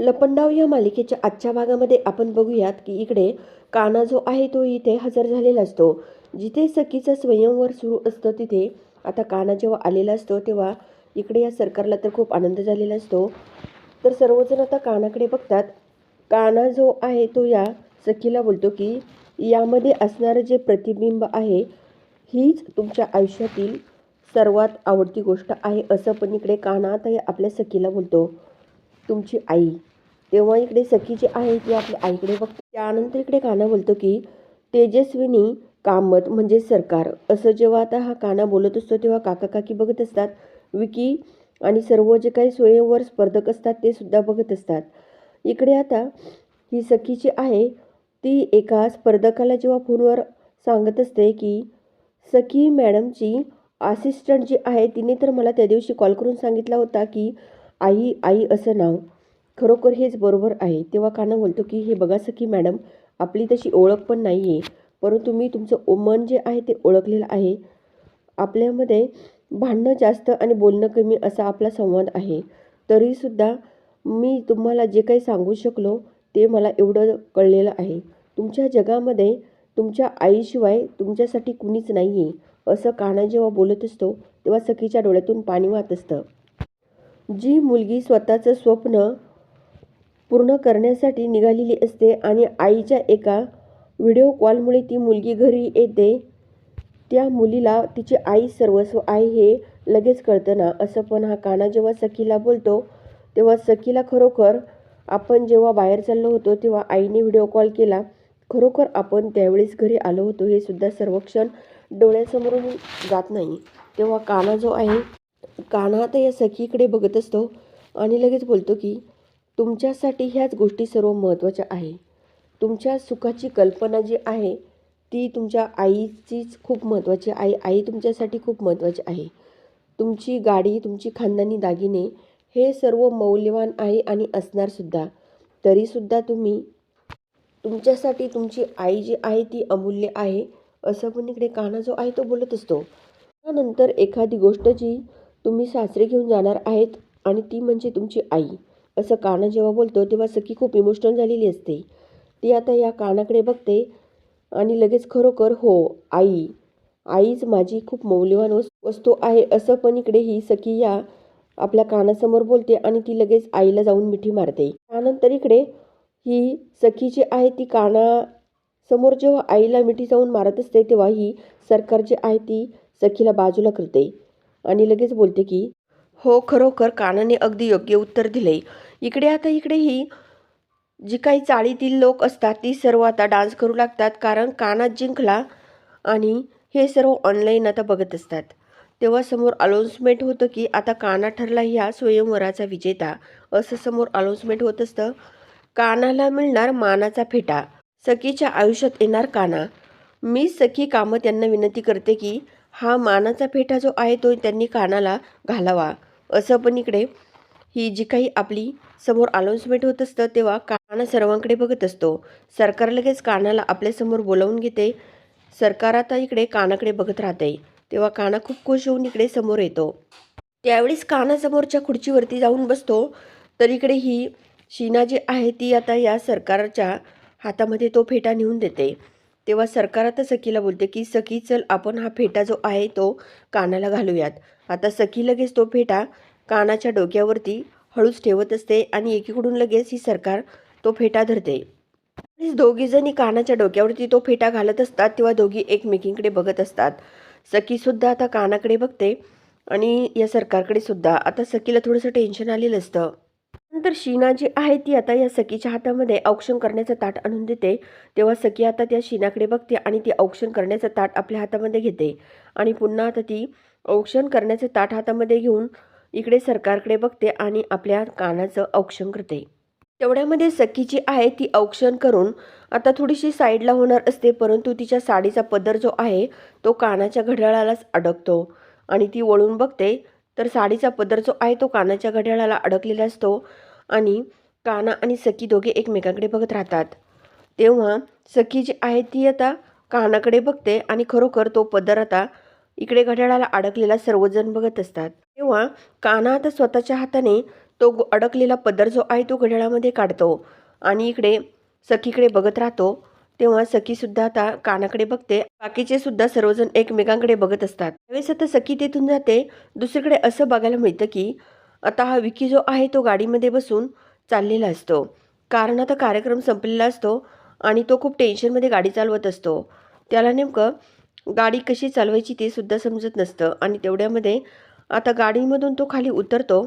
लपंडाव या मालिकेच्या आजच्या भागामध्ये आपण बघूयात की इकडे काना जो आहे तो इथे हजर झालेला असतो. जिथे सखीचं स्वयंवर सुरू असतं तिथे. आता काना जेव्हा आलेला असतो तेव्हा इकडे या सरकारला तर खूप आनंद झालेला असतो. तर सर्वजण आता कानाकडे बघतात. काना जो आहे तो या सखीला बोलतो की यामध्ये असणारं जे प्रतिबिंब आहे हीच तुमच्या आयुष्यातील सर्वात आवडती गोष्ट आहे असं पण इकडे काना आता या आपल्या सखीला बोलतो. तुमची आई तेव्हा इकडे सखी जी आहे ती आपल्या आईकडे बघते. त्यानंतर इकडे काना बोलतो की तेजस्विनी कामत म्हणजे सरकार. असं जेव्हा आता हा काना बोलत असतो तेव्हा काका काकी बघत असतात. विकी आणि सर्व जे काही स्वयंवर स्पर्धक असतात ते सुद्धा बघत असतात. इकडे आता ही सखी जी आहे ती एका स्पर्धकाला जेव्हा फोनवर सांगत असते की सखी मॅडमची असिस्टंट जी आहे तिने तर मला त्या दिवशी कॉल करून सांगितला होता की आई आई असं नाव. खरोखर हेच बरोबर आहे. तेव्हा काना बोलतो की हे बघा सखी मॅडम आपली तशी ओळख पण नाही आहे परंतु मी तुमचं मन जे आहे ते ओळखलेलं आहे. आपल्यामध्ये भांडणं जास्त आणि बोलणं कमी असा आपला संवाद आहे. तरीसुद्धा मी तुम्हाला जे काही सांगू शकलो ते मला एवढं कळलेलं आहे. तुमच्या जगामध्ये तुमच्या आईशिवाय तुमच्यासाठी कुणीच नाही आहे असं काना जेव्हा बोलत असतो तेव्हा सखीच्या डोळ्यातून पाणी वाहत असतं. जी मुलगी स्वतःचं स्वप्न पूर्ण करण्यासाठी निघालेली असते आणि आईच्या एका व्हिडिओ कॉलमुळे ती मुलगी घरी येते. त्या मुलीला तिची आई सर्वस्व आहे हे लगेच कळतं ना. असं पण हा काना जेव्हा सखीला बोलतो तेव्हा सखीला खरोखर आपण जेव्हा बाहेर चाललो होतो तेव्हा आईने व्हिडिओ कॉल केला. खरोखर आपण त्यावेळेस घरी आलो होतो हे सुद्धा सर्वक्षण डोळ्यासमोरून जात नाही. तेव्हा काना जो आहे काना तर या सखीकडे बघत असतो आणि लगेच बोलतो की तुमच्यासाठी ह्याच गोष्टी सर्व महत्त्वाच्या आहे. तुमच्या सुखाची कल्पना जी आहे ती तुमच्या आईचीच खूप महत्त्वाची आहे. आई तुमच्यासाठी खूप महत्त्वाची आहे. तुमची गाडी तुमची खानदानी दागिने हे सर्व मौल्यवान आहे आणि असणारसुद्धा तरीसुद्धा तुम्ही तुमच्यासाठी तुमची आई जी आहे ती अमूल्य आहे असं पण इकडे काना जो आहे तो बोलत असतो. त्यानंतर एखादी गोष्ट जी तुम्ही सासरे घेऊन जाणार आहेत आणि ती म्हणजे तुमची आई. असं कानं जेव्हा बोलतो तेव्हा सखी खूप इमोशनल झालेली असते. ती आता या कानाकडे बघते आणि लगेच खरोखर हो आई आईच माझी खूप मौल्यवान वस्तू आहे असं पण इकडे ही सखी या आपल्या कानासमोर बोलते आणि ती लगेच आईला जाऊन मिठी मारते. त्यानंतर इकडे ही सखी जी आहे ती कानासमोर जेव्हा आईला मिठी जाऊन मारत असते तेव्हा ही सरकार जी आहे ती सखीला बाजूला करते आणि लगेच बोलते की हो खरोखर कानाने अगदी योग्य उत्तर दिले इकडे आता इकडे ही जी काही चाळीतील लोक असतात ती सर्व आता डान्स करू लागतात कारण कानात जिंकला आणि हे सर्व ऑनलाईन आता बघत असतात. तेव्हा समोर अनाऊन्समेंट होतं की आता काना ठरला ह्या स्वयंवराचा विजेता. असं समोर अनाऊन्समेंट होत असतं. कानाला मिळणार मानाचा फेटा. सखीच्या आयुष्यात येणार काना. मी सखी कामत यांना विनंती करते की हा मानाचा फेटा जो आहे तो त्यांनी कानाला घालावा. असं पण इकडे ही जी काही आपली समोर अनाऊन्समेंट होत असतं तेव्हा काना सर्वांकडे बघत असतो. सरकार लगेच कानाला आपल्यासमोर बोलावून घेते. सरकार आता इकडे कानाकडे बघत राहते. तेव्हा काना खूप खुश होऊन इकडे समोर येतो. त्यावेळेस कानासमोरच्या खुर्चीवरती जाऊन बसतो. तर इकडे ही शीना जी आहे ती आता या सरकारच्या हातामध्ये तो फेटा नेऊन देते. तेव्हा सरकार आता सखीला बोलते की सखी चल आपण हा फेटा जो आहे तो कानाला घालूयात. आता सखी लगेच तो फेटा कानाच्या डोक्यावरती हळूच ठेवत असते आणि एकीकडून लगेच ही सरकार तो फेटा धरते. दोघीजणी कानाच्या डोक्यावरती तो फेटा घालत असतात तेव्हा दोघी एकमेकींकडे बघत असतात. सखीसुद्धा आता कानाकडे बघते आणि या सरकारकडे सुद्धा. आता सखीला थोडंसं टेन्शन आलेलं असतं. नंतर शीना जी आहे ती आता या सखीच्या हातामध्ये औक्षण करण्याचं ताट आणून देते. तेव्हा सखी आता त्या शीनाकडे बघते आणि ती औक्षण करण्याचं ताट आपल्या हातामध्ये घेते. आणि पुन्हा आता ती औक्षण करण्याचे ताट हातामध्ये घेऊन इकडे सरकारकडे बघते आणि आपल्या कानाचं औक्षण करते. तेवढ्यामध्ये सखी जी आहे ती औक्षण करून आता थोडीशी साईडला होणार असते परंतु तिच्या साडीचा पदर जो आहे तो कानाच्या घड्याळालाच अडकतो. आणि ती वळून बघते तर साडीचा पदर जो आहे तो कानाच्या घड्याळाला अडकलेला असतो आणि काना आणि सखी दोघे एकमेकांकडे बघत राहतात. तेव्हा सखी जी आहे ती आता कानाकडे बघते आणि खरोखर तो पदर आता इकडे घड्याळाला अडकलेला सर्वजण बघत असतात. तेव्हा काना आता स्वतःच्या हाताने तो अडकलेला पदर जो आहे तो घड्याळामध्ये काढतो आणि इकडे सखीकडे बघत राहतो. तेव्हा सखीसुद्धा आता कानाकडे बघते. बाकीचे सुद्धा सर्वजण एकमेकांकडे बघत असतात. त्यावेळेस आता सखी तेथून जाते. दुसरीकडे असं बघायला मिळतं की आता हा विकी जो आहे तो गाडीमध्ये बसून चाललेला असतो. कारण आता कार्यक्रम संपलेला असतो आणि तो खूप टेन्शनमध्ये गाडी चालवत असतो. त्याला नेमकं गाडी कशी चालवायची ते सुद्धा समजत नसतं आणि तेवढ्यामध्ये आता गाडीमधून तो खाली उतरतो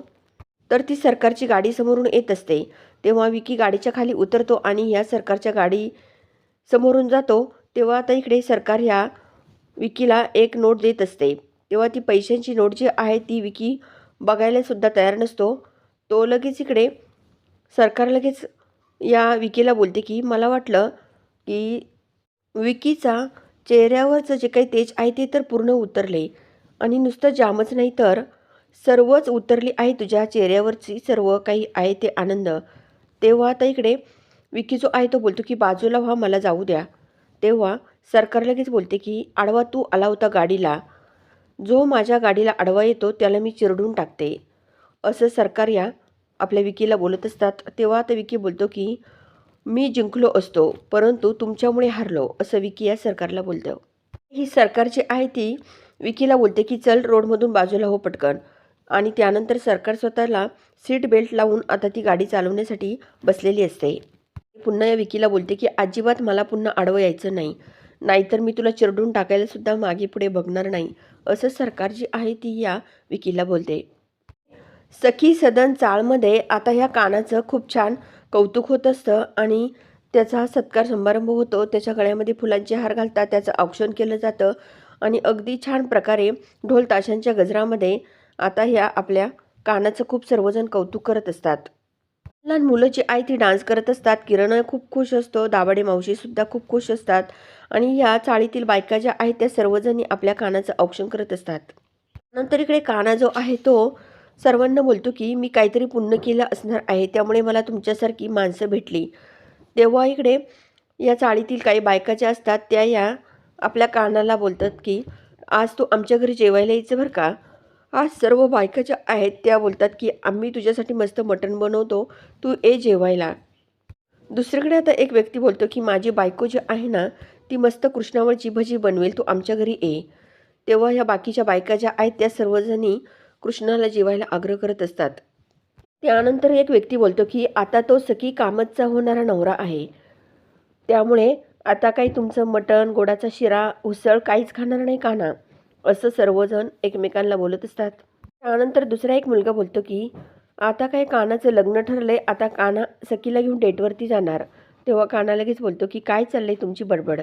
तर ती सरकारची गाडी समोरून येत असते. तेव्हा विकी गाडीच्या खाली उतरतो आणि ह्या सरकारच्या गाडी समोरून जातो. तेव्हा आता इकडे सरकार ह्या विकीला एक नोट देत असते. तेव्हा ती पैशांची नोट जी आहे ती विकी बघायलासुद्धा तयार नसतो. तो लगेच इकडे सरकार लगेच या विकीला बोलते की मला वाटलं की विकीचा चेहऱ्यावरचं जे काही तेज आहे ते तर पूर्ण उतरले. आणि नुसतं जामच नाही तर सर्वच उतरली आहे तुझ्या चेहऱ्यावरची सर्व काही आहे ते आनंद. तेव्हा आता इकडे विकी जो आहे तो बोलतो की बाजूला व्हा मला जाऊ द्या. तेव्हा सरकार लगेच बोलते की आडवा तू आला होता गाडीला. जो माझ्या गाडीला आडवा येतो त्याला मी चिरडून टाकते. असं सरकार या आपल्या विकीला बोलत असतात. तेव्हा आता विकी बोलतो की मी जिंकलो असतो परंतु तुमच्यामुळे हारलो असं विकी या सरकारला बोलतं. ही सरकार जी आहे ती विकीला बोलते की चल रोडमधून बाजूला हो पटकन. आणि त्यानंतर सरकार स्वतःला सीट बेल्ट लावून आता ती गाडी चालवण्यासाठी बसलेली असते. पुन्हा या विकीला बोलते की अजिबात मला पुन्हा आडवं यायचं नाही. नाहीतर मी तुला चिरडून टाकायला सुद्धा मागे पुढे बघणार नाही. असं सरकार जी आहे ती या विकीला बोलते. सखी सदन चाळमध्ये आता ह्या कानाचं खूप छान कौतुक होत असतं आणि त्याचा सत्कार समारंभ होतो. त्याच्या गळ्यामध्ये फुलांचे हार घालतात त्याचं औक्षण केलं जातं आणि अगदी छान प्रकारे ढोल ताशांच्या गजरामध्ये आता ह्या आपल्या कानाचं खूप सर्वजण कौतुक करत असतात. लहान मुलं जी आहे ती डान्स करत असतात. किरण खूप खुश असतो. दाभाडे मावशीसुद्धा खूप खुश असतात. आणि या चाळीतील बायका ज्या आहेत त्या सर्वजणी आपल्या कानाचं औक्षण करत असतात. नंतर इकडे काना जो आहे तो सर्वांना बोलतो की मी काहीतरी पुण्य केलं असणार आहे त्यामुळे मला तुमच्यासारखी माणसं भेटली. तेव्हा इकडे या चाळीतील काही बायका ज्या असतात त्या या आपल्या कानाला बोलतात की आज तू आमच्या घरी जेवायला यायचं बरं का? आज सर्व बायका ज्या आहेत त्या बोलतात की आम्ही तुझ्यासाठी मस्त मटण बनवतो तू ए जेवायला. दुसरीकडे आता एक व्यक्ती बोलतो की माझी बायको जी आहे ना ती मस्त कृष्णावरची भजी बनवेल तू आमच्या घरी ये. तेव्हा ह्या बाकीच्या बायका ज्या आहेत त्या सर्वजणी कृष्णाला जेवायला आग्रह करत असतात. त्यानंतर एक व्यक्ती बोलतो की आता तो सखी कामतचा होणारा नवरा आहे. त्यामुळे आता काही तुमचं मटण गोडाचा शिरा उसळ काहीच खाणार नाही काना असं सर्वजण एकमेकांना बोलत असतात. त्यानंतर दुसरा एक मुलगा बोलतो की आता काय कानाचं लग्न ठरलंय? आता काना सखीला घेऊन डेटवरती जाणार. तेव्हा काना लगेच बोलतो की काय चाललंय तुमची बडबड?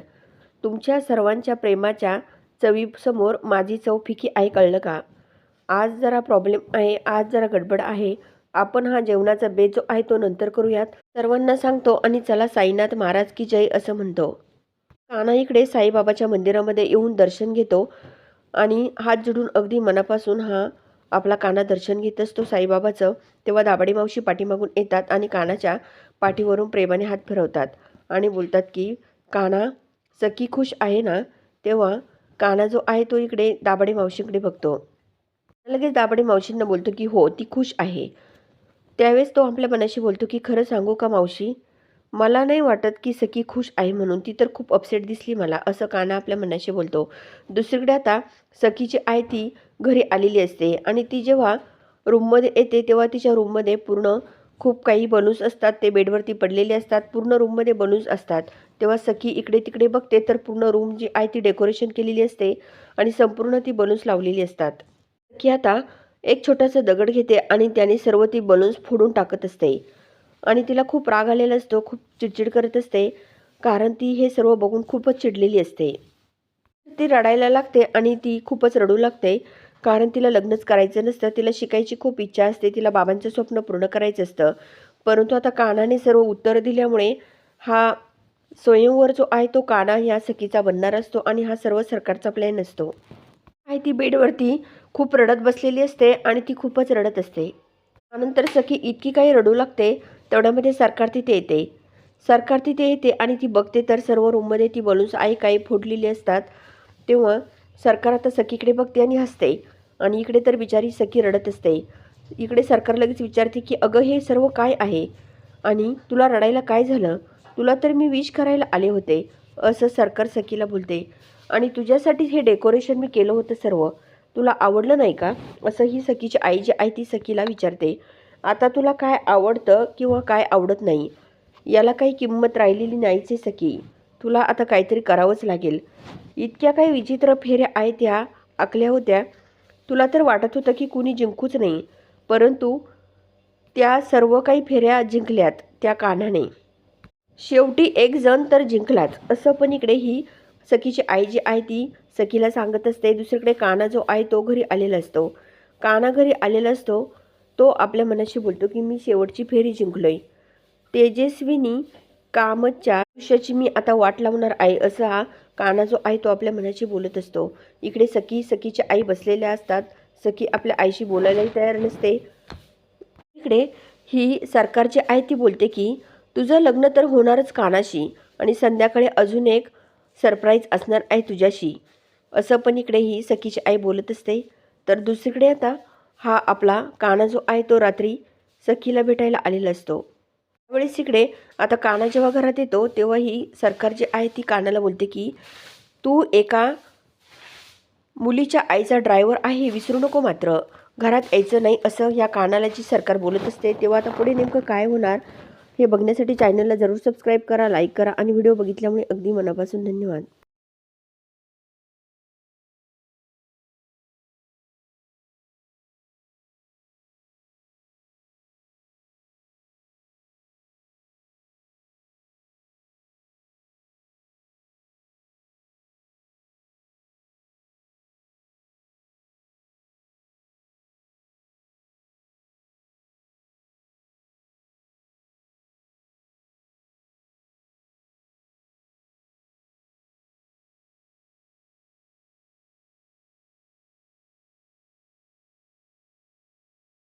तुमच्या सर्वांच्या प्रेमाच्या चवीसमोर माझी चव फिकी आहे कळलं का? आज जरा प्रॉब्लेम आहे आज जरा गडबड आहे. आपण हा जेवणाचा बेत जो आहे तो नंतर करूयात. सर्वांना सांगतो आणि चला साईनाथ महाराज की जय असं म्हणतो. काना इकडे साईबाबाच्या मंदिरामध्ये येऊन दर्शन घेतो आणि हात जोडून अगदी मनापासून हा आपला काना दर्शन घेत असतो साईबाबाचं. तेव्हा दाबाडी मावशी पाठीमागून येतात आणि कानाच्या पाठीवरून प्रेमाने हात फिरवतात आणि बोलतात की काना सखी खुश आहे ना? तेव्हा काना जो आहे तो इकडे दाबाडी मावशीकडे बघतो. लगेच दाबडे मावशींना बोलतो की हो ती खुश आहे. त्यावेळेस तो आपल्या मनाशी बोलतो की खरं सांगू का मावशी? मला नाही वाटत की सखी खुश आहे म्हणून ती तर खूप अपसेट दिसली मला असं काना आपल्या मनाशी बोलतो. दुसरीकडे आता सखीची आई ती घरी आलेली असते आणि ती जेव्हा रूममध्ये येते तेव्हा तिच्या रूममध्ये पूर्ण खूप काही बलून्स असतात ते बेडवरती पडलेले असतात पूर्ण रूममध्ये बलून्स असतात. तेव्हा सखी इकडे तिकडे बघते तर पूर्ण रूम जी आहे ती डेकोरेशन केलेली असते आणि संपूर्ण ती बलून्स लावलेली असतात. की आता एक छोटासा दगड घेते आणि त्याने सर्व ती बलून्स फोडून टाकत असते. आणि तिला खूप राग आलेला असतो खूप चिडचिड करत असते कारण ती हे सर्व बघून खूपच चिडलेली असते. ती रडायला लागते आणि ती खूपच रडू लागते कारण तिला लग्नच करायचं नसतं तिला शिकायची खूप इच्छा असते तिला बाबांचं स्वप्न पूर्ण करायचं असतं. परंतु आता कानाने सर्व उत्तर दिल्यामुळे हा स्वयंवर जो आहे तो काना ह्या सखीचा बनणार असतो आणि हा सर्व सरकारचा प्लॅन असतो. काय ती बेडवरती खूप रडत बसलेली असते आणि ती खूपच रडत असते. त्यानंतर सखी इतकी काही रडू लागते तेवढ्यामध्ये सरकार तिथे येते. सरकार तिथे येते आणि ती बघते तर सर्व रूममध्ये ती बलून्स आई काही फोडलेली असतात. तेव्हा सरकार आता सखीकडे बघते आणि हसते. आणि इकडे तर बिचारी सखी रडत असते. इकडे सरकार लगेच विचारते की अगं हे सर्व काय आहे? आणि तुला रडायला काय झालं? तुला तर मी विश करायला आले होते. असं सरकार सखीला बोलते. आणि तुझ्यासाठी हे डेकोरेशन मी केलं होतं सर्व. तुला आवडलं नाही का? असं ही सखीची आई जी आहे ती सखीला विचारते. आता तुला काय आवडतं किंवा काय आवडत नाही? याला काही किंमत राहिलेली नाहीच आहे सखी. तुला आता काहीतरी करावंच लागेल. इतक्या काही विचित्र फेऱ्या आहेत त्या आखल्या होत्या. तुला तर वाटत होतं की कुणी जिंकूच नाही. परंतु त्या सर्व काही फेऱ्या जिंकल्यात त्या कानाने. शेवटी एक जण तर जिंकलाच. असं पण इकडे ही सखीची आई जी आहे ती सखीला सांगत असते दुसरीकडे काना जो आहे तो घरी आलेला असतो. काना घरी आलेला असतो तो आपल्या मनाशी बोलतो की मी शेवटची फेरी जिंकलोय. तेजस्विनी कामच्या आयुष्याची मी आता वाट लावणार आहे असा हा काना जो आहे तो आपल्या मनाशी बोलत असतो. इकडे सखी सखीच्या आई बसलेल्या असतात. सखी आपल्या आईशी बोलायलाही तयार नसते. इकडे ही सरकारची आहे ती बोलते की तुझं लग्न तर होणारच कानाशी आणि संध्याकाळी अजून एक सरप्राईज असणार आहे तुझ्याशी. असं पण इकडे ही सखीची आई बोलत असते. तर दुसरीकडे आता हा आपला काना जो आहे तो रात्री सखीला भेटायला आलेला असतो. त्यावेळेस इकडे आता काना जेव्हा घरात येतो तेव्हा ही सरकार जी आहे ती कानाला बोलते की तू एका मुलीच्या आईचा ड्रायव्हर आहे विसरू नको मात्र. घरात यायचं नाही असं या कानाला जी सरकार बोलत असते तेव्हा आता पुढे नेमकं काय होणार? हे बघण्यासाठी चॅनलला जरूर सबस्क्राईब करा लाईक करा आणि व्हिडिओ बघितल्यामुळे अगदी मनापासून धन्यवाद.